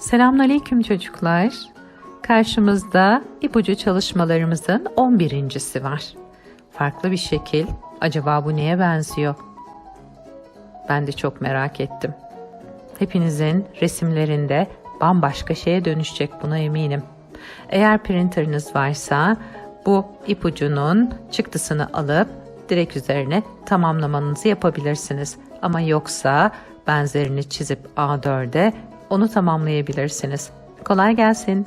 Selamünaleyküm çocuklar. Karşımızda ipucu çalışmalarımızın 11.si var. Farklı bir şekil. Acaba bu neye benziyor? Ben de çok merak ettim. Hepinizin resimlerinde bambaşka şeye dönüşecek buna eminim. Eğer printerınız varsa bu ipucunun çıktısını alıp direkt üzerine tamamlamanızı yapabilirsiniz. Ama yoksa benzerini çizip A4'e onu tamamlayabilirsiniz. Kolay gelsin.